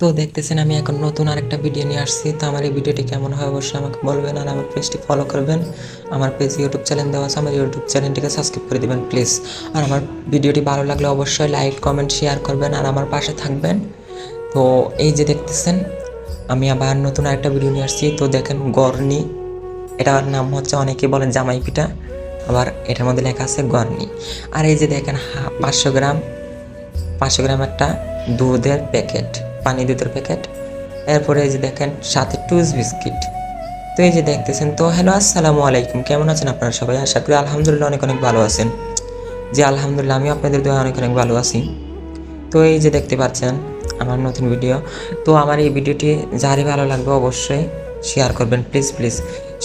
তো দেখতেছেন আমি এখন নতুন আরেকটা ভিডিও নিয়ে আসছি। তো আমার এই ভিডিওটি কেমন হয় অবশ্যই আমাকে বলবেন আর আমার পেজটি ফলো করবেন। আমার পেজ ইউটিউব চ্যানেল দেওয়া আছে, আমার ইউটিউব চ্যানেলটিকে সাবস্ক্রাইব করে দিবেন প্লিজ আর আমার ভিডিওটি ভালো লাগলে অবশ্যই লাইক কমেন্ট শেয়ার করবেন আর আমার পাশে থাকবেন। তো এই যে দেখতেছেন, আমি আবার নতুন আরেকটা ভিডিও নিয়ে আসছি। তো দেখেন গরনি, এটার নাম হচ্ছে অনেকে বলেন জামাই পিঠা, আবার এটার মধ্যে লেখা আছে গরনি। আর এই যে দেখেন পাঁচশো গ্রাম পাঁচশো গ্রাম একটা দুধের প্যাকেট পানি দুধের প্যাকেট। এরপরে এই যে দেখেন, সাথে টুস বিস্কিট। তো এই যে দেখতেছেন, তো হ্যালো, আসসালামু আলাইকুম। কেমন আছেন আপনারা সবাই? আশা করি আলহামদুলিল্লাহ অনেক অনেক ভালো আছেন। যে আলহামদুলিল্লাহ আমি আপনাদের দোয়া অনেক অনেক ভালো আছি। তো এই যে দেখতে পাচ্ছেন, আমার নতুন ভিডিও। তো আমার এই ভিডিওটি যারই ভালো লাগবে অবশ্যই শেয়ার করবেন প্লিজ প্লিজ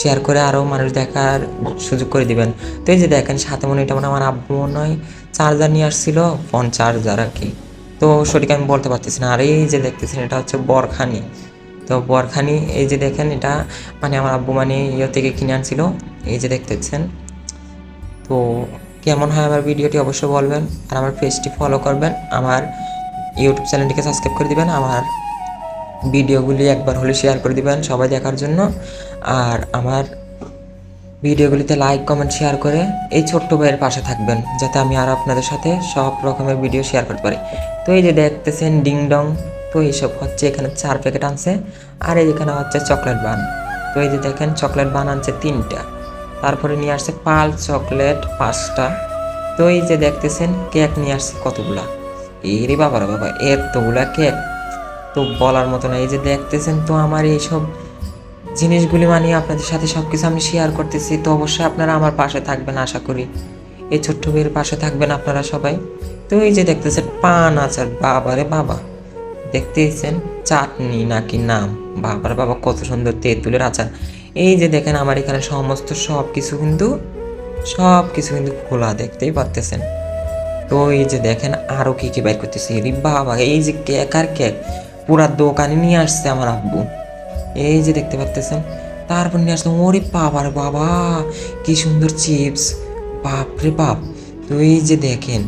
শেয়ার করে আরও মানুষ দেখার সুযোগ করে দিবেন। তো এই যে দেখেন, সাথে মনে এটা মানে আমার আব্বু মনে হয় চার্জার নিয়ে আসছিল ফোন চার্জার আর কি। তো সঠিক আমি বলতে পারতেছি না। আর এই যে দেখতেছেন, এটা হচ্ছে বরখানি। তো বরখানি, এই যে দেখেন, এটা মানে আমার আব্বু মানে ইয়ে থেকে কিনে আনছিল। এই যে দেখতেছেন। তো কেমন হয় আমার ভিডিওটি অবশ্যই বলবেন আর আমার পেজটি ফলো করবেন। আমার ইউটিউব চ্যানেলটিকে সাবস্ক্রাইব করে দিবেন। আমার ভিডিওগুলি একবার হলে শেয়ার করে দিবেন। সবাই দেখার জন্য। আর আমার ভিডিওগুলিতে লাইক কমেন্ট শেয়ার করে এই ছোট্ট ভাইয়ের পাশে থাকবেন, যাতে আমি আর আপনাদের সাথে সব রকমের ভিডিও শেয়ার করতে পারি। তো এই যে দেখতেছেন ডিং ডং তো এইসব হচ্ছে এখানে চার প্যাকেট আনছে, আর এই এখানে হচ্ছে চকলেট বান তো এই যে দেখেন চকলেট বান আনছে তিনটা, তারপরে নিয়ে আসছে পাল চকলেট পাঁচটা। তো এই যে দেখতেছেন কেক নিয়ে আসছে কতগুলা? এরে বাবার বাবা, এতগুলা কেক তো বলার মতো না, এই যে দেখতেছেন তো আমার এইসব জিনিসগুলি মানিয়ে আপনাদের সাথে সব কিছু আমি শেয়ার করতেছি, তো অবশ্যই আপনারা আমার পাশে থাকবেন আশা করি। এই ছোট্ট মেয়ের পাশে থাকবেন আপনারা সবাই। তো এই যে দেখতেছেন, পান আচার, বাবারে বাবা। দেখতেছেন, চাটনি নাকি নাম? বাবার বাবা কত সুন্দর তেঁতুলের আচার। এই যে দেখেন, আমার এখানে সমস্ত সব কিছু কিন্তু সব কিছু কিন্তু খোলা দেখতেই পারতেছেন। তো এই যে দেখেন আরও কী কী বাইর করতেছি। রে বাবা, এই যে কেক আর কেক, পুরা দোকানে নিয়ে আসছে আমার আব্বু। এই যে দেখতে পাচ্তেছেন তারপর নিয়ে আসলাম, ওরে বাবার বাবা, কি সুন্দর চিপস। বাপ রে বাপ, তো এই যে দেখেন,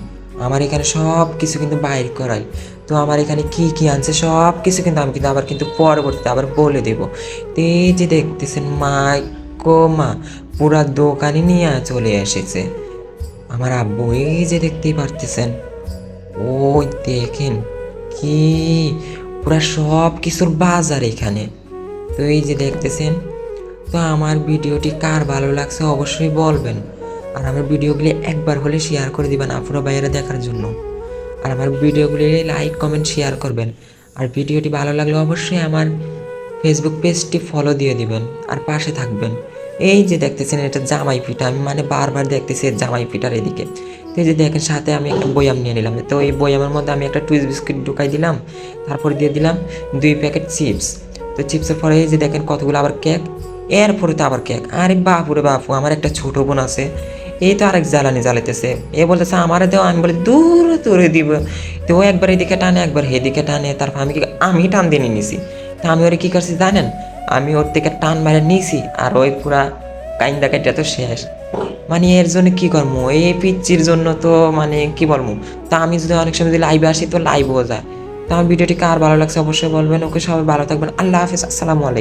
আমার এখানে সব কিছু কিন্তু বাইর করাই। তো আমার এখানে কি কি আনছে, সব কিছু কিন্তু আমি কিন্তু আবার কিন্তু পরবর্তীতে আবার বলে দেব। তো এই যে দেখতেছেন মাইকো মা, পুরা দোকানে নিয়ে চলে এসেছে। আমার আব্বু, এই যে দেখতেই পারতেছেন, ওই দেখেন কি, পুরা সব কিছুর বাজার এখানে। তো এই যে দেখতেছেন, তো আমার ভিডিওটি কার ভালো লাগছে অবশ্যই বলবেন। আর আমার ভিডিওগুলি একবার হলে শেয়ার করে দিবেন আপুরা বাইরে দেখার জন্য। আর আমার ভিডিওগুলি লাইক কমেন্ট শেয়ার করবেন। আর ভিডিওটি ভালো লাগলে অবশ্যই আমার ফেসবুক পেজটি ফলো দিয়ে দিবেন আর পাশে থাকবেন। এই যে দেখতেছেন, এটা জামাই পিঠা। আমি মানে বারবার দেখতেছি জামাই পিঠার এদিকে। তো এই যে দেখেন, সাথে আমি একটা বয়াম নিয়ে নিলাম। তো এই বয়ামের মধ্যে আমি একটা টুইস বিস্কিট ঢুকাই দিলাম। তারপর দিয়ে দিলাম দুই প্যাকেট চিপস তো চিপসের পরে যে দেখেন কতগুলো আবার কেক, এরপরে তো আবার কেক। আরে বাপুরে বাপু, আমার একটা ছোট বোন আছে, এই তো আরেক জ্বালানি জ্বালাইতেছে। এ বলতেছে, আমার দেও, আমি বলি, দূর, দূরে দিব। তো ও একবার এদিকে টানে, একবার এদিকে টানে, তারপর আমি কি, আমি টান দিয়ে নিয়েছি তা আমি ওরে কি করছি জানেন? আমি ওর থেকে টান মারে নিয়েছি আর ওই পুরা কাইন্দা কাইটা তো শেষ। মানে এর জন্য কি করব এই পিচ্চির জন্য তো মানে কি বলব তা আমি যদি অনেক সময় যদি লাইভে আসি, তো লাইভও যায়। তো আমার ভিডিওটি কার ভালো লাগছে অবশ্যই বলবেন। ওকে সবাই ভালো থাকবেন। আল্লাহ হাফিজ। আসসালামু আলাইকুম।